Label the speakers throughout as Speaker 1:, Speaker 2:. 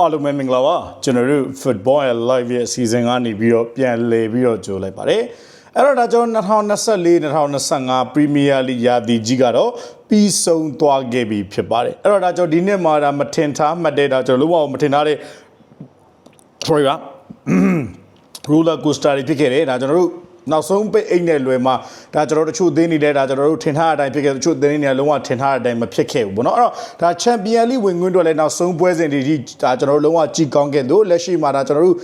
Speaker 1: အားလုံးပဲမင်္ဂလာပါကျွန်တော်တို့ Football and Live ရဲ့အစီအစဉ်ကနေပြီးတော့ပြန်လည်ပြီးတော့ကြိုလိုက်ပါတယ်အဲ့တော့ဒါကျွန်တော်2024 2025 Premier League ရာသီကြီးကတော့ပြီးဆုံးသွားခဲ့ပြီဖြစ်ပါတယ်အဲ့တော့ဒါကျွန်တော်ဒီနှစ်မှာဒါမထင်ထားမှတ်တဲ့ဒါကျွန်တော်လုံးဝမထင်ထားတဲ့ sorry ပါ roller coaster တွေဖြစ်ခဲ့တယ်ဒါကျွန်တော်တို့ နောက်ဆုံးပိတ်အိတ်နဲ့လွယ်မှာဒါကျွန်တော်တို့တချို့သင်းနေတဲ့ဒါကျွန်တော်တို့ထင်ထားတဲ့အတိုင်းဖြစ်ခဲ့တချို့သင်းနေလုံးဝထင်ထားတဲ့အတိုင်းမဖြစ်ခဲ့ဘူးပေါ့နော်အဲ့တော့ဒါချန်ပီယံလိဝင်ခွင့်တော့လည်းနောက်ဆုံးပွဲစဉ်တွေဒီဒါကျွန်တော်တို့လုံးဝကြည်ကောင်းခဲ့လို့လက်ရှိမှာဒါကျွန်တော်တို့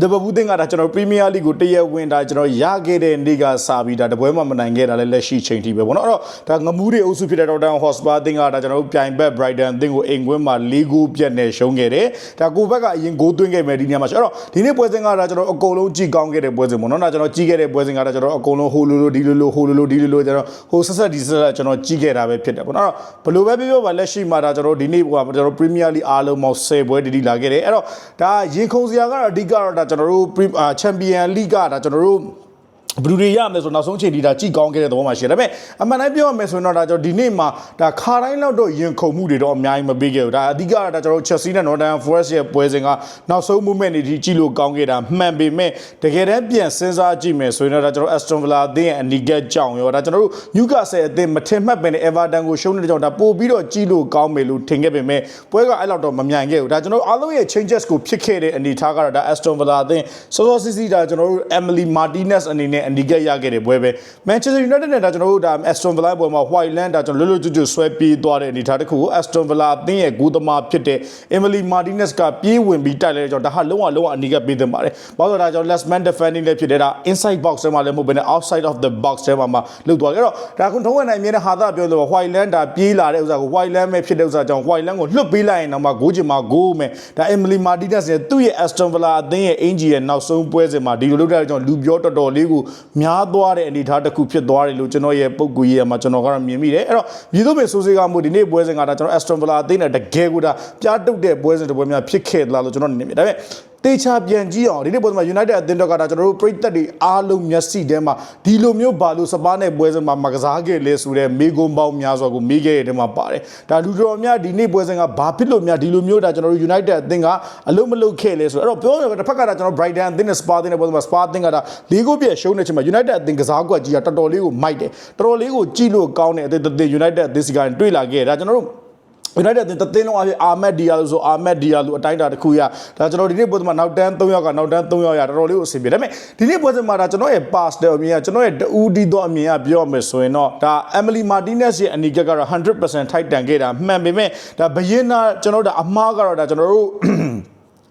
Speaker 1: ဒဘဘူးသင်းကဒါကျွန်တော်ပရီးမီးယားလိကိုတရက်ဝင်ဒါကျွန်တော်ရခဲ့တဲ့နေ့ကစပြီးဒါတပွဲမှမနိုင်ခဲ့တာလည်းလက်ရှိချိန်ထိပဲပေါ့နော်အဲ့တော့ဒါငမူးတွေအုပ်စုဖြစ်တဲ့တော့တန်ဟော့စပါသင်းကဒါကျွန်တော်တို့ပြိုင်ဘက် Brighton သင်းကိုအိမ်ကွင်းမှာ၄ဂိုးပြတ်နေရှုံးခဲ့တယ်ဒါကိုဘက်ကအရင်ဂိုးသွင်းခဲ့မယ်ဒီနေရာမှာအဲ့တော့ဒီနေ့ပွဲစဉ်ကဒါကျွန်တော်အကုန်လုံးကြည်ကောင်းခဲ့တဲ့ပွဲစဉ်ပေါ့နော်ဒါကျွန်တော်ကြည်ခဲ့တဲ့ပွဲစဉ်ကတော့ကျွန်တော်အကုန်လုံးဟိုလိုလိုဒီလိုလိုဟိုလိုလိုဒီလိုလိုကျွန်တော်ဟိုဆက်ဆက်ဒီဆက်ဆက်ကျွန်တော်ကြည်ခဲ့တာပဲဖြစ်တယ်ပေါ့နော်အဲ့တော့ဘယ်လိုပဲပြောပြောပါလက်ရှိမှာဒါကျွန်တော်ဒီနေ့ကကျွန်တော် Premier League အားလုံးပေါင်း10ပွဲတတိလာခဲ့တယ်အဲ့တော့ဒါရင်ခုန်စရာကတော့အဓိကတော့ဒါကျွန်တော်တို့ Champion League ကဒါကျွန်တော်တို့ ဘလူတွေရမယ်ဆိုနောက်ဆုံးချိန်ဒီဒါကြည့်ကောင်းခဲ့တဲ့သဘောမှရှိတယ်ဒါပေမဲ့အမှန်တိုင်းပြောရမယ်ဆိုရင်တော့ဒါကျွန်တော်ဒီနေ့မှာဒါခါတိုင်းလောက်တော့ရင်ခုန်မှုတွေတော့အများကြီးမပေးခဲ့ဘူးဒါအဓိကကဒါကျွန်တော် Chelsea နဲ့ Nottingham Forest ရဲ့ပွဲစဉ်ကနောက်ဆုံး movement တွေဒီကြည့်လို့ကောင်းခဲ့တာမှန်ပေမဲ့တကယ်တမ်းပြန်စဉ်းစားကြည့်မယ်ဆိုရင်တော့ဒါကျွန်တော် Aston Villa အသင်းရဲ့အနီးကပ်ကြောင်ရောဒါကျွန်တော်တို့ Newcastle အသင်းမထင်မှတ်ပဲနဲ့ Everton ကိုရှုံးနေတဲ့ကြောင့်ဒါပို့ပြီးတော့ကြည့်လို့ကောင်းမယ်လို့ထင်ခဲ့ပေမဲ့ပွဲကအဲ့လောက်တော့မမြိုင်ခဲ့ဘူးဒါကျွန်တော်အားလုံးရဲ့ changes ကိုဖြစ်ခဲ့တဲ့အနေထားကတော့ဒါ Aston Villa အသင်းစောစောစီးစီးဒါကျွန်တော်တို့ Emily Martinez အနေနဲ့အနီးကပ်ရခဲ့တဲ့ပွဲပဲ Manchester United နဲ့ဒါကျွန်တော်တို့ဒါ Aston Villa ပွဲမှာ Whiteland ဒါကျွန်တော်လွတ်လွတ်ကျွတ်ကျွတ်ဆွဲပြေးသွားတဲ့အနေထားတစ်ခုကို Aston Villa အသင်းရဲ့ဂိုးသမားဖြစ်တဲ့ Emily Martinez ကပြေးဝင်ပြီးတိုက်လိုက်တဲ့ကြောင့်ဒါဟာလုံးဝလုံးဝအနီးကပ်ပေးသင့်ပါတယ်။ဘာလို့လဲဒါကြောင့် last man defending လည်းဖြစ်တဲ့ဒါ inside box ထဲမှာလည်းမဟုတ်ဘဲနဲ့ outside of the box ထဲမှာမှလုသွားခဲ့တော့ဒါခုထုံးဝင်နိုင်မြင်တဲ့ဟာသာပြောလို့ Whiteland ဒါပြေးလာတဲ့ဥစ္စာကို Whiteland ပဲဖြစ်တဲ့ဥစ္စာကြောင့် Whiteland ကိုလွတ်ပေးလိုက်ရင်တော့မှဂိုးချင်မှာဂိုးမယ်ဒါ Emily Martinez ရဲ့သူ့ရဲ့ Aston Villa အသင်းရဲ့အင်ဂျီရဲ့နောက်ဆုံးပွဲစဉ်မှာဒီလိုလုပ်တဲ့ကြောင့်လူပြောတော်တော်လေးကိုများသွားတဲ့အနေအထားတစ်ခုဖြစ်သွားတယ်လို့ကျွန်တော်ရဲ့ပုံကူရေးမှာကျွန်တော်ကတော့မြင်မိတယ်အဲ့တော့ပြည်သူ့ပြည်ဆိုးစေးကမှုဒီနေ့ပွဲစဉ်ကဒါကျွန်တော် Aston Villa အသင်းနဲ့တကယ်ကိုဒါပြားတုတ်တဲ့ပွဲစဉ်တစ်ပွဲများဖြစ်ခဲ့သလားလို့ကျွန်တော်နေမိတယ်ဒါပေမဲ့ တေချာပြန်ကြည့်အောင်ဒီနေ့ပွဲမှာ United အသင်းတော့ကဒါကျွန်တော်တို့ပြည်သက်တွေအားလုံးမျက်စိထဲမှာဒီလိုမျိုးဘာလို့စပါးနဲ့ပွဲစဉ်မှာမကစားခဲ့လဲဆိုတဲ့မေးခွန်းပေါင်းများစွာကိုမေးခဲ့ရတဲ့မှာပါတယ်ဒါလူတော်များဒီနေ့ပွဲစဉ်ကဘာဖြစ်လို့များဒီလိုမျိုးဒါကျွန်တော်တို့ United အသင်းကအလုံးမလုံးခဲ့လဲဆိုတော့အဲ့တော့ပြောရရင်တစ်ဖက်ကဒါကျွန်တော် Brighton အသင်းနဲ့ Spa အသင်းနဲ့ပွဲစဉ်မှာ Spa အသင်းကဒါလေးကိုပြည့်ရှုံးနေချိန်မှာ United အသင်းကစားကွက်ကြီးကတော်တော်လေးကိုမိုက်တယ်တော်တော်လေးကိုကြည့်လို့ကောင်းတဲ့အသင်း United အသင်းစီကတွေ့လာခဲ့တယ်ဒါကျွန်တော်တို့ United တင်တသင်းလုံးအဖြစ်အာမက်ဒီယာလို့ဆိုအာမက်ဒီယာလို့အတိုင်းအတာတစ်ခုရဒါကျွန်တော်ဒီနေ့ပွဲမှာနောက်တန်း3ယောက်ကနောက်တန်း3ယောက်ရတော်တော်လေးကိုအဆင်ပြေဒါပေမဲ့ဒီနေ့ပွဲမှာဒါကျွန်တော်ရဲ့ pass တဲ့အမြင်ကကျွန်တော်ရဲ့တူဒီတော့အမြင်ကပြောရမယ်ဆိုရင်တော့ဒါ Emily Martinez ရဲ့အနီးကပ်ကတော့100%ထိုက်တန်ခဲ့တာမှန်ပေမဲ့ဒါဘယင်းနာကျွန်တော်တို့အမားကတော့ဒါကျွန်တော်တို့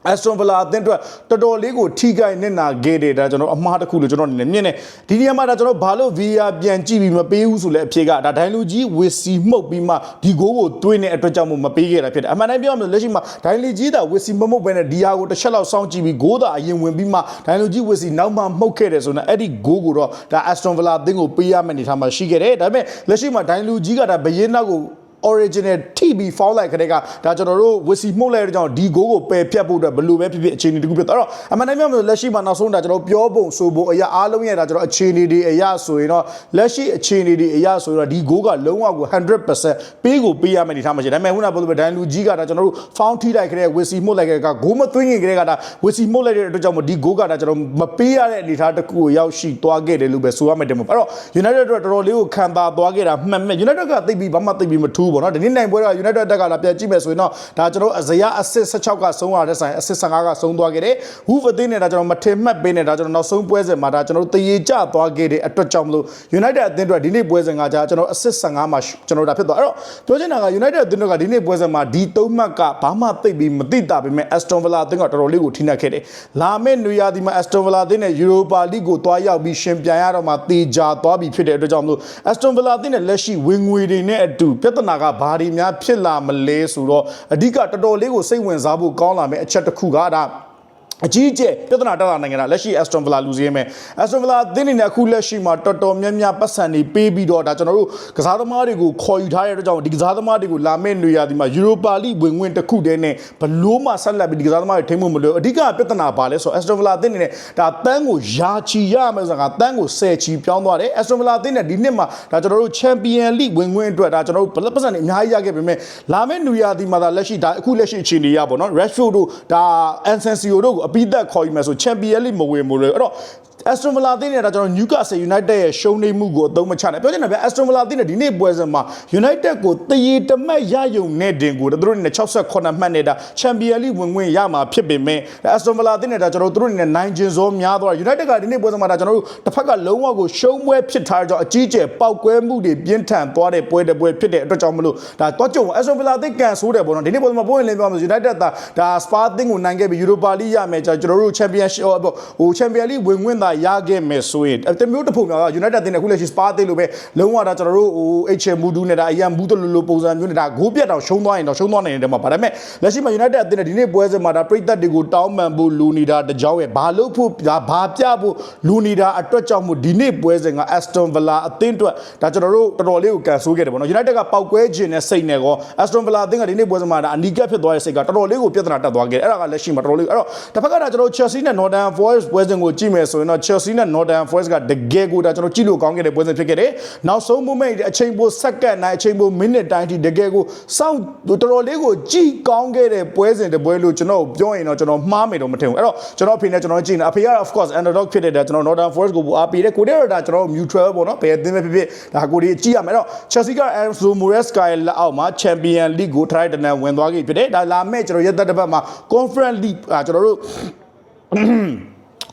Speaker 1: အက်စတွန်ဗလာအသင်းအတွက်တော်တော်လေးကိုထိခိုက်နစ်နာခဲ့တယ်ဒါကျွန်တော်အမှားတစ်ခုလို့ကျွန်တော်အနေနဲ့မြင်တယ်ဒီနေရာမှာဒါကျွန်တော်ဘာလို့ VR ပြန်ကြည့်ပြီးမပေးဘူးဆိုလဲအဖြေကဒါဒိုင်လူကြီးဝစ်စီမှုတ်ပြီးမှဒီဂိုးကိုတွေးနေအတွက်ကြောင့်မပေးခဲ့တာဖြစ်တယ်အမှန်တိုင်းပြောရမယ်လက်ရှိမှာဒိုင်လူကြီးသာဝစ်စီမမှုတ်ပဲနဲ့ဒီဟာကိုတစ်ချက်လောက်စောင့်ကြည့်ပြီးဂိုးသာအရင်ဝင်ပြီးမှဒိုင်လူကြီးဝစ်စီနောက်မှမှုတ်ခဲ့တယ်ဆိုတော့အဲ့ဒီဂိုးကိုတော့ဒါအက်စတွန်ဗလာအသင်းကိုပေးရမယ့်အနေထားမှာရှိခဲ့တယ်ဒါပေမဲ့လက်ရှိမှာဒိုင်လူကြီးကဒါဘယင်းနောက်ကို original TB foul လိုက်ခတဲ့ကဒါကျွန်တော်တို့ဝစီမှုတ်လိုက်တဲ့ကြောင့်ဒီဂိုးကိုပယ်ဖြတ်ဖို့အတွက်ဘယ်လိုပဲဖြစ်ဖြစ်အခြေအနေတခုဖြစ်တော့အမှန်တမ်းပြောလို့လက်ရှိမှာနောက်ဆုံးဒါကျွန်တော်ပြောပုံဆိုပုံအရာအားလုံးရဲ့ဒါကျွန်တော်အခြေအနေတွေအရာဆိုရင်တော့လက်ရှိအခြေအနေတွေအရာဆိုရင်တော့ဒီဂိုးကလုံးဝကို100%ပေးကိုပေးရမယ့်အနေထားမှာရှိတယ်ဒါပေမဲ့ခုနကပြောလို့ဒိုင်လူကြီးကဒါကျွန်တော်တို့ foul ထိလိုက်ခတဲ့ဝစီမှုတ်လိုက်ခတဲ့ကဂိုးမသွင်းခင်ခတဲ့ကဒါဝစီမှုတ်လိုက်တဲ့အတွက်ကြောင့်ဒီဂိုးကဒါကျွန်တော်မပေးရတဲ့အနေထားတစ်ခုကိုရောက်ရှိသွားခဲ့တယ်လို့ပဲဆိုရမယ်တယ်ပေါ့အဲ့တော့ United တို့တော်တော်လေးကိုခံပါသွားခဲ့တာမှန်မှန် United ကသိပြီးဘာမှသိပြီးမထူးပေါ့နော်ဒီနေ့နိုင်ပွဲက United တက်ကလာပြန်ကြည့်မယ်ဆိုရင်တော့ဒါကျွန်တော်အစရအဆစ်16ကဆုံးရတဲ့ဆိုင်အဆစ်15ကဆုံးသွားခဲ့တယ်။ Wolf အသင်းနဲ့ဒါကျွန်တော်မထင်မှတ်ပေးနဲ့ဒါကျွန်တော်နောက်ဆုံးပွဲစဉ်မှာဒါကျွန်တော်တရေကျသွားခဲ့တဲ့အတွက်ကြောင့်မလို့ United အသင်းတို့ဒီနေ့ပွဲစဉ်ကကြာကျွန်တော်အဆစ်15မှာကျွန်တော်ဒါဖြစ်သွားအဲ့တော့ပြောချင်တာက United အသင်းတို့ကဒီနေ့ပွဲစဉ်မှာဒီ၃မှတ်ကဘာမှသိပြီးမသိတာပေမဲ့ Aston Villa အသင်းကတော်တော်လေးကိုထိနှက်ခဲ့တယ်။လာမယ့်နွေရာသီမှာ Aston Villa အသင်းနဲ့ Europa League ကိုတွားရောက်ပြီးရှင်ပြိုင်ရတော့မှတေချာသွားပြီဖြစ်တဲ့အတွက်ကြောင့်မလို့ Aston Villa အသင်းနဲ့လက်ရှိဝင်ငွေတွေနဲ့အတူပြဿနာကဘာတွေများဖြစ်လာမလဲဆိုတော့အဓိကတော်တော်လေးကိုစိတ်ဝင်စားဖို့ကောင်းလာမယ့်အချက်တစ်ခုကဒါ အကြီးအကျယ်ပြဿနာတက်လာနိုင်ငံတာလက်ရှိ Aston Villa လူစည်းမယ် Aston Villa အသင်းအနေနဲ့အခုလက်ရှိမှာတော်တော်များများပတ်စံနေပေးပြီးတော့ဒါကျွန်တော်တို့ကစားသမားတွေကိုခေါ်ယူထားတဲ့အတွက်ကြောင့်ဒီကစားသမားတွေကိုလာမယ့်နေရာဒီမှာ Europa League ဝင်ဝင်တစ်ခုတည်းနဲ့ဘလို့မှဆက်လက်ပြီးဒီကစားသမားတွေထိမ့်ဖို့မလိုအဓိကပြဿနာပါလဲဆိုတော့ Aston Villa အသင်းအနေနဲ့ဒါတန်းကိုယာချီရမယ်ဆိုတာကတန်းကိုဆယ်ချီပြောင်းသွားတယ် Aston Villa အသင်းနဲ့ဒီနှစ်မှာဒါကျွန်တော်တို့ Champion League ဝင်ဝင်အတွက်ဒါကျွန်တော်တို့ပတ်စံနေအများကြီးရခဲ့ပေမဲ့လာမယ့်နေရာဒီမှာဒါလက်ရှိဒါအခုလက်ရှိအခြေအနေရပါတော့ Rashford တို့ဒါ Asensio တို့ကိုအပိသက်ခေါ်ယူမယ်ဆို Champion League မဝင်ဘူးလေအဲ့တော့ Aston Villa အသင်းနဲ့ဒါကျွန်တော် Newcastle United ရဲ့ရှုံးနေမှုကိုအသုံးမချနဲ့ပြောချင်တယ်ဗျ Aston Villa အသင်းနဲ့ဒီနေ့ပွဲစဉ်မှာ United ကိုတရေတမက်ရယုံနဲ့တင်ကိုသူတို့အနေနဲ့68မှတ်နဲ့ဒါ Champion League ဝင်ဝင်ရမှာဖြစ်ပေမဲ့ Aston Villa အသင်းနဲ့ဒါကျွန်တော်တို့အနေနဲ့နိုင်ကျင်စောများသွား United ကဒီနေ့ပွဲစဉ်မှာဒါကျွန်တော်တို့တစ်ဖက်ကလုံးဝကိုရှုံးပွဲဖြစ်ထားကြတော့အကြီးကျယ်ပောက်ကွဲမှုတွေပြင်းထန်သွားတဲ့ပွဲတစ်ပွဲဖြစ်တဲ့အတွက်ကြောင့်မလို့ဒါတော့ကြုံ Aston Villa အသင်းကန်ဆိုးတယ်ပေါ့နော်ဒီနေ့ပွဲစဉ်မှာပွဲဝင်လင်းပြောမှာ United ဒါဒါ Spa အသင်းကိုနိုင်ခဲ့ပြီး Europa League ရမယ်ကျွန်တော်တို့ Championship ဟို Champion League ဝင်ဝင်သာရခဲ့မယ်ဆိုရင်တမျိုးတစ်ပုံများ United အသင်းနဲ့အခုလက်ရှိ Spa အသင်းလိုပဲလုံးဝဒါကျွန်တော်တို့ဟို HM Mudu နဲ့ဒါအရင်မူးတလူလိုပုံစံမျိုးနဲ့ဒါဂိုးပြတ်တော့ရှုံးသွားရင်တော့ရှုံးသွားနိုင်တယ်မှာဗဒါပေမဲ့လက်ရှိမှာ United အသင်းနဲ့ဒီနေ့ပွဲစဉ်မှာဒါပြည်သက်တွေကိုတောင်းပန်ဖို့လူနေတာတကြောင်ရဲ့ဘာလို့ဖို့ဒါဘာပြဖို့လူနေတာအတွက်ကြောင့်မို့ဒီနေ့ပွဲစဉ်က Aston Villa အသင်းအတွက်ဒါကျွန်တော်တို့တော်တော်လေးကိုကန်ဆိုးခဲ့တယ်ပေါ့နော် United ကပောက်ကွဲခြင်းနဲ့စိတ်နဲ့ကော Aston Villa အသင်းကဒီနေ့ပွဲစဉ်မှာဒါအနီးကပ်ဖြစ်သွားတဲ့စိတ်ကတော်တော်လေးကိုပြဿနာတက်သွားခဲ့တယ်အဲ့ဒါကလက်ရှိမှာတော်တော်လေးအဲ့တော့တစ်ဖက်ကဒါကျွန်တော် Chelsea နဲ့ Northern Forest ပွဲစဉ်ကိုကြည့်မယ်ဆိုရင်တော့ Chelsea နဲ့ Northern Forest ကတကယ်ကိုဒါကျွန်တော်ကြည့်လို့ကောင်းခဲ့တဲ့ပွဲစဉ်ဖြစ်ခဲ့တယ်နောက်ဆုံး moment အချိန်ပိုစက္ကန့်တိုင်းအချိန်ပိုမိနစ်တိုင်းထိတကယ်ကိုစောင့်တော်တော်လေးကိုကြည့်ကောင်းခဲ့တဲ့ပွဲစဉ်တစ်ပွဲလို့ကျွန်တော်ပြောရင်တော့ကျွန်တော်မှားမယ်တော့မထင်ဘူးအဲ့တော့ကျွန်တော်အဖေနဲ့ကျွန်တော်ကြည့်နေအဖေက of course underdog ဖြစ်တဲ့ကျွန်တော် Northern Forest ကိုအားပေးတယ်ကိုတဲ့တော့ဒါကျွန်တော် mutual ပေါ့နော်ဘယ်အသင်းပဲဖြစ်ဖြစ်ဒါကိုဒီကြည့်ရမယ်အဲ့တော့ Chelsea က Enzo Maresca ရဲ့လက်အောက်မှာ Champion League ကို try တနန်ဝင်သွားခဲ့ဖြစ်တယ်ဒါလာမဲ့ကျွန်တော်ရက်သက်တစ်ပတ်မှာ Conference League ကျွန်တော်တို့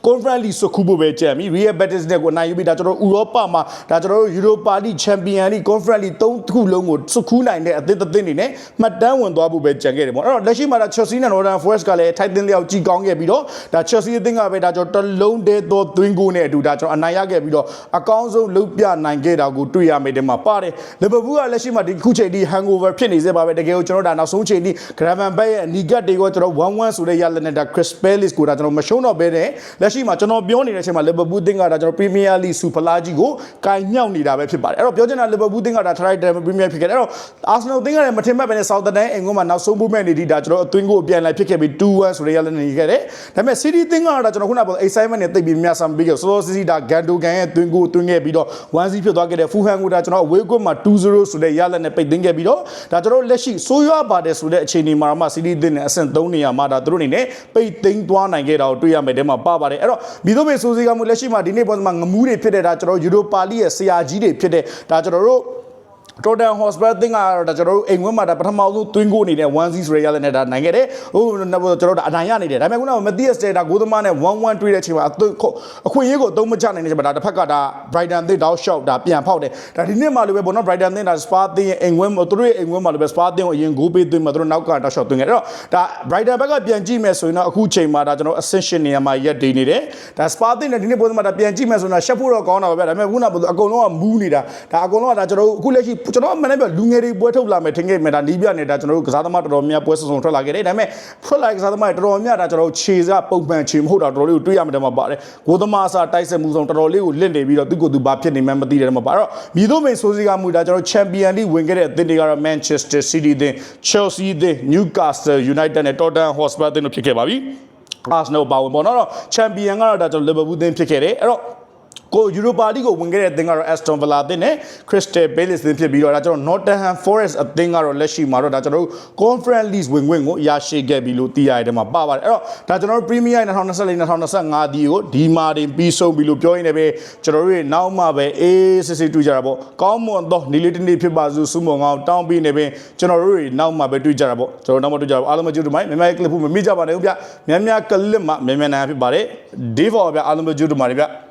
Speaker 1: Conference League စုခုဖို့ပဲကြံပြီ Real Betis နဲ့ကိုနိုင်ယူပြီးဒါကျွန်တော်ဥရောပမှာဒါကျွန်တော်တို့ Europa League Champion League Conference League သုံးခုလုံးကိုစုခုနိုင်တဲ့အသင်းတစ်သင်းနေနဲ့မှတ်တမ်းဝင်သွားဖို့ပဲကြံခဲ့တယ်ပေါ့အဲ့တော့လက်ရှိမှာဒါ Chelsea နဲ့ Northern Forest ကလည်း Titan လျောက်ကြီးကောင်းခဲ့ပြီးတော့ဒါ Chelsea အသင်းကပဲဒါကျွန်တော်တလုံးတည်းသော twin goal နဲ့အတူဒါကျွန်တော်အနိုင်ရခဲ့ပြီးတော့အကောင်းဆုံးလုပ်ပြနိုင်ခဲ့တာကိုတွေ့ရမယ်တဲ့မှာပါတယ် Liverpool ကလက်ရှိမှာဒီခုချိန်ထိ hangover ဖြစ်နေစေပါပဲတကယ်ကိုကျွန်တော်ဒါနောက်ဆုံးချိန်ထိ Gravenberch ရဲ့အနီကတ်တွေကိုကျွန်တော်1-1ဆိုတဲ့ရလက်နဲ့ဒါ Chris Palace ကိုဒါကျွန်တော်မရှုံးတော့ဘဲနဲ့လက်ရှိမှာကျွန်တော်ပြောနေတဲ့အချိန်မှာ Liverpool တင်းကဒါကျွန်တော် Premier League Super League ကြီးကိုကင်မြောက်နေတာပဲဖြစ်ပါတယ်အဲ့တော့ပြောချင်တာ Liverpool တင်းကဒါ try တယ် Premier ဖြစ်ခဲ့တယ်အဲ့တော့ Arsenal တင်းကလည်းမထင်မှတ်ပဲနဲ့ Southampton အင်္ဂုမှာနောက်ဆုံး movement နေဒီဒါကျွန်တော်အသွင်းကိုအပြန်လိုက်ဖြစ်ခဲ့ပြီး2-1ဆိုတဲ့ရလက်နဲ့နေခဲ့တယ်ဒါပေမဲ့ City တင်းကဒါကျွန်တော်ခုနကပြော excitement နဲ့တိတ်ပြီးများဆမ်ပြီးခဲ့ဆိုတော့ City ဒါ Gundogan ရဲ့သွင်းကိုသွင်းခဲ့ပြီးတော့1-0ဖြစ်သွားခဲ့တယ် Fulham ကိုဒါကျွန်တော် away goal မှာ2-0ဆိုတဲ့ရလက်နဲ့ပိတ်သိမ်းခဲ့ပြီးတော့ဒါကျွန်တော်လက်ရှိဆိုးရွားပါတယ်ဆိုတဲ့အခြေအနေမှာမှ City တင်းနဲ့အဆင့်3နေရာမှာဒါသူတို့အနေနဲ့ပိတ်သိမ်းသွားနိုင်ခဲ့တာကိုတွေ့ရမယ်တဲ့မှာပါပါတယ်အဲ့တော့မိတို့မေဆိုစီကမှုလက်ရှိမှာဒီနေ့ပေါ်မှာငမူးတွေဖြစ်တဲ့ဒါကျွန်တော်ယူရိုပါလီရဲ့ဆရာကြီးတွေဖြစ်တဲ့ဒါကျွန်တော်တို့ Total Hospital သင်္ကကတော့ဒါကျွန်တော်တို့အိမ်ဝင်းမှာဒါပထမဆုံးတွင်းကိုအနေနဲ့1-0ဆိုရရတဲ့နဲ့ဒါနိုင်ခဲ့တယ်ဟိုကျွန်တော်တို့အနိုင်ရနေတယ်ဒါပေမဲ့ခုနကမသိရစတဲ့ဒါဂိုးသမားနဲ့1-1တွေ့တဲ့အချိန်မှာအသွအခွင့်အရေးကိုသုံးမချနိုင်တဲ့အချိန်မှာဒါတစ်ဖက်ကဒါ Brighton သစ်တောက် shot ဒါပြန်ဖောက်တယ်ဒါဒီနေ့မှလည်းပဲပေါ့နော် Brighton သစ်ဒါ Spa သင်ရဲ့အိမ်ဝင်းသူတို့ရဲ့အိမ်ဝင်းမှာလည်းပဲ Spa သင်ကိုအရင်ဂိုးပေးသွင်းမှာသူတို့နောက်ကတောက် shot သွင်းခဲ့တယ်အဲ့တော့ဒါ Brighton ဘက်ကပြန်ကြည့်မယ်ဆိုရင်တော့အခုချိန်မှာဒါကျွန်တော် ascension နေရာမှာရက်တည်နေတယ်ဒါ Spa သင်နဲ့ဒီနေ့ပွဲမှာဒါပြန်ကြည့်မယ်ဆိုရင်ရှက်ဖို့တော့ကောင်းတာပဲဗျဒါပေမဲ့ခုနကအကုန်လုံးကမူးနေတာဒါအကုန်လုံးကဒါကျွန်တော်အခုလက်ရှိကျွန်တော်အမှန်တမ်းပြောလူငယ်တွေပွဲထုတ်လာမယ်ထင်ခဲ့မယ်ဒါနီးပြနေတာကျွန်တော်တို့ကစားသမားတော်တော်များပွဲစုံစုံထွက်လာခဲ့တယ်ဒါပေမဲ့ထွက်လာကစားသမားတွေတော်တော်များဒါကျွန်တော်တို့ခြေစပုံမှန်ခြေမဟုတ်တာတော်တော်လေးကိုတွေးရမယ်တမှာပါတယ်ဂိုးသမားအစားတိုက်ဆက်မှုဆောင်တော်တော်လေးကိုလင့်နေပြီးတော့သူ့ကိုယ်သူဘာဖြစ်နေမှန်းမသိတယ်တမှာပါအဲ့တော့မြည်သူမိန်ဆိုးစီကမှုဒါကျွန်တော်ချန်ပီယံလိဝင်ခဲ့တဲ့အသင်းတွေကတော့ Manchester City အသင်း Chelsea အသင်း Newcastle United နဲ့ Tottenham Hotspur အသင်းတို့ဖြစ်ခဲ့ပါပြီ Arsenal ပါဝင်ပေါ့နော်တော့ချန်ပီယံကတော့ဒါကျွန်တော် Liverpool အသင်းဖြစ်ခဲ့တယ်အဲ့တော့ ကိုယူရိုပါလိကိုဝင်ခဲ့တဲ့အသင်းကတော့ Aston Villa အသင်းနဲ့ Crystal Palace အသင်းဖြစ်ပြီးတော့ဒါကျွန်တော် Nottingham Forest အသင်းကတော့လက်ရှိမှာတော့ဒါကျွန်တော်တို့ Conference League ဝင်ခွင့်ကိုရရှိခဲ့ပြီလို့သိရတဲ့မှာပါပါတယ်အဲ့တော့ဒါကျွန်တော်တို့ Premier 2024-2025ဒီကိုဒီမာတင်ပြီးဆုံးပြီလို့ပြောရင်းနဲ့ပဲကျွန်တော်တို့ရဲ့နောက်မှပဲအေးစစ်စစ်တွေ့ကြတာပေါ့ကောင်းမွန်သောနေ့လေးတစ်နေ့ဖြစ်ပါစို့စုမုံကောင်းတောင်းပြီးနေပင်ကျွန်တော်တို့တွေနောက်မှပဲတွေ့ကြတာပေါ့ကျွန်တော်နောက်မှတွေ့ကြပါအားလုံးပဲကျေးဇူးတင်ပါတယ်မြန်မာကလစ်ဖို့မမိကြပါနဲ့ဦးဗျများများကလစ်မှာမြန်မြန်နာဖြစ်ပါတယ် day for ဗျအားလုံးပဲကျေးဇူးတင်ပါတယ်ဗျ